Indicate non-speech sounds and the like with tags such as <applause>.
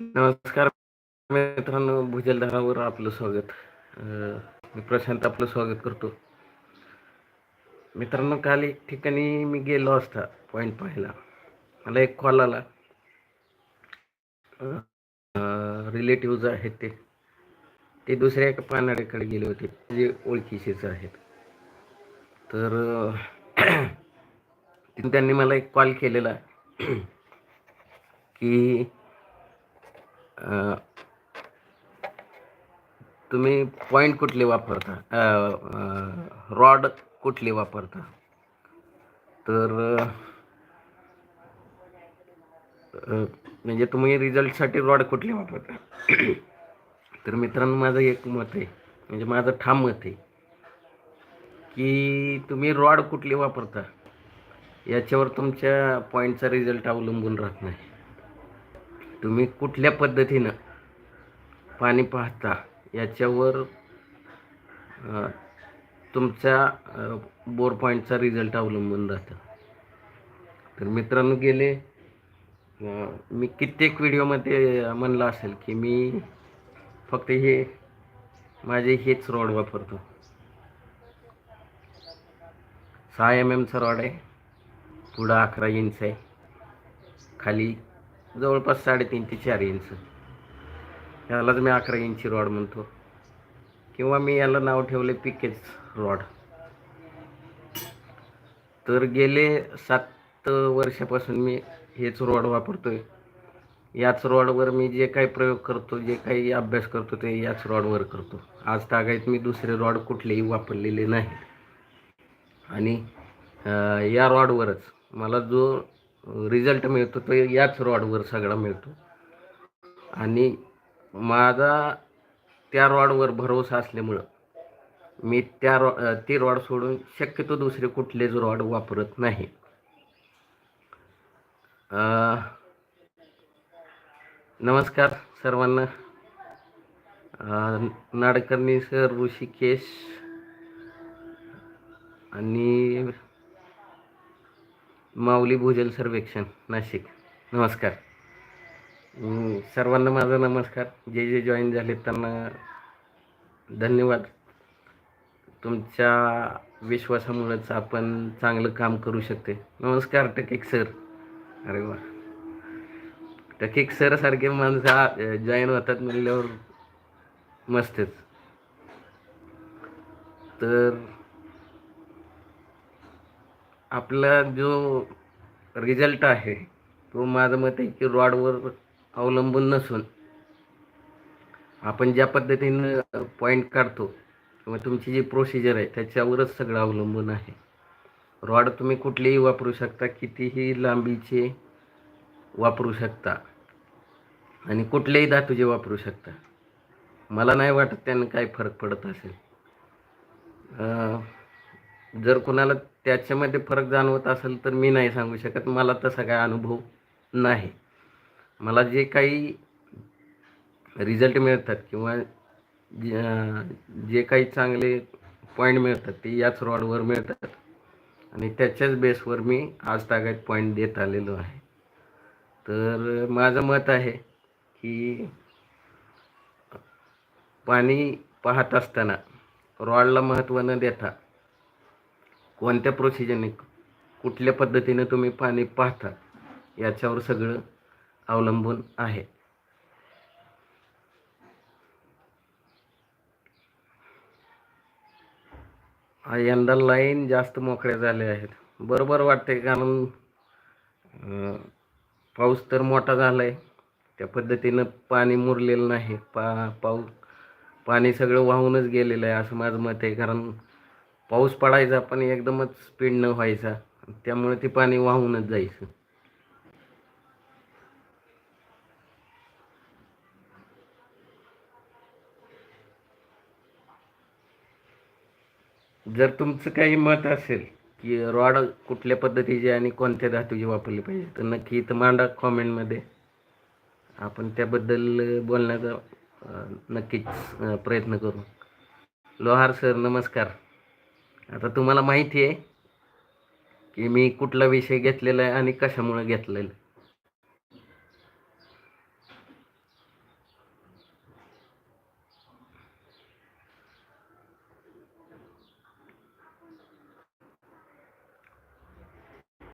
नमस्कार मित्रांनो भूजलधारावर आपलं स्वागत. मी प्रशांत आपलं स्वागत करतो. मित्रांनो काल एक ठिकाणी मी गेलो असता पॉईंट पाहायला. मला एक कॉल आला. रिलेटिव्ज आहेत ते. ते दुसऱ्या एका पानाड्याकडे गेले होते. जे ओळखीचेच आहेत. तर <clears throat> त्यांनी मला एक कॉल केलेला. <clears throat> की तुम्ही पॉईंट कुठले वापरता? रॉड कुठले वापरता? तर म्हणजे तुम्ही रिझल्टसाठी रॉड कुठले वापरता? <coughs> तर मित्रांनो माझं एक मत आहे म्हणजे माझं ठाम मत आहे की तुम्ही रॉड कुठले वापरता? याच्यावर तुमच्या पॉईंटचा रिझल्ट अवलंबून राहत नाही. तुम्ही कुठल्या पद्धतीनं पाणी पाहता याच्यावर तुमच्या बोर पॉईंटचा रिझल्ट अवलंबून राहतं. तर मित्रांनो गेले मी कित्येक व्हिडिओमध्ये म्हणलं असेल की मी फक्त हे माझे हेच रॉड वापरतो. सहा एम एमचा रॉड आहे पुढं अकरा इंच आहे खाली जवळपास साडेतीन ते चार इंच यालाच मी अकरा इंची रॉड म्हणतो. किंवा मी याला नाव ठेवले पिकेज रॉड तर गेले सात वर्षापासून मी हेच रॉड वापरतोय. याच रॉडवर मी जे काही प्रयोग करतो जे काही अभ्यास करतो ते याच रॉडवर करतो. आज तागायत मी दुसरे रॉड कुठलेही वापरलेले नाही. आणि या रॉडवरच मला जो रिझल्ट मिळतो तो याच रॉडवर सगळा मिळतो. आणि माझा त्या रॉडवर भरोसा असल्यामुळं मी त्या रॉ ती रॉड सोडून शक्यतो दुसरे कुठलेच रॉड वापरत नाही. नमस्कार सर्वांना. नाडकर्णी सर ऋषिकेश आणि माऊली भूजल सर्वेक्षण नाशिक. नमस्कार. सर्वांना माझा नमस्कार. जे जे जॉईन झाले त्यांना धन्यवाद. तुमच्या विश्वासामुळेच आपण चांगलं काम करू शकते. नमस्कार टकेक सर अरे वा. टकेक सरसारखे माणसं जॉईन होतात म्हणल्यावर मस्तच. तर आपला जो रिझल्ट आहे तो माझं मत आहे की रॉडवर अवलंबून नसून आपण ज्या पद्धतीनं पॉईंट काढतो किंवा तुमची जी प्रोसिजर आहे त्याच्यावरच सगळं अवलंबून आहे. रॉड तुम्ही कुठलेही वापरू शकता कितीही लांबीचे वापरू शकता आणि कुठलेही धातूचे वापरू शकता. मला नाही वाटत त्यानं काय फरक पडत असेल. जर कोणाला त्याच्यामध्ये फरक जाणवत असेल तर मी नाही सांगू शकत. मला तसा काय अनुभव नाही. मला जे काही रिझल्ट मिळतात किंवा जे जे काही चांगले पॉईंट मिळतात ते याच रॉडवर मिळतात. आणि त्याच्याच बेसवर मी आज तागायत पॉईंट देत आलेलो आहे. तर माझं मत आहे की पाणी पाहत असताना रॉडला महत्त्व न देता कोणत्या प्रोसिजरने कुठल्या पद्धतीने तुम्ही पाणी पाहता याच्यावर सगळं अवलंबून आहे. यंदा लाईन जास्त मोकळ्या झाल्या आहेत. बरोबर वाटते कारण पाऊस तर मोठा झाला आहे त्या पद्धतीनं पाणी मुरलेलं नाही. पा पाऊस पाणी सगळं वाहूनच गेलेलं आहे असं माझं मत आहे. कारण पाऊस पडायचा पण एकदमच स्पीड न व्हायचा. त्यामुळे ते पाणी वाहूनच जायचं. जर तुमचं काही मत असेल की रॉड कुठल्या पद्धतीचे आणि कोणत्या धातूचे वापरले पाहिजे तर नक्की इथं मांडा कॉमेंटमध्ये आपण त्याबद्दल बोलण्याचा नक्कीच प्रयत्न करू. लोहार सर नमस्कार. आता तुम्हाला माहिती आहे की मी कुठला विषय घेतलेला आहे आणि कशामुळे घेतलेला आहे.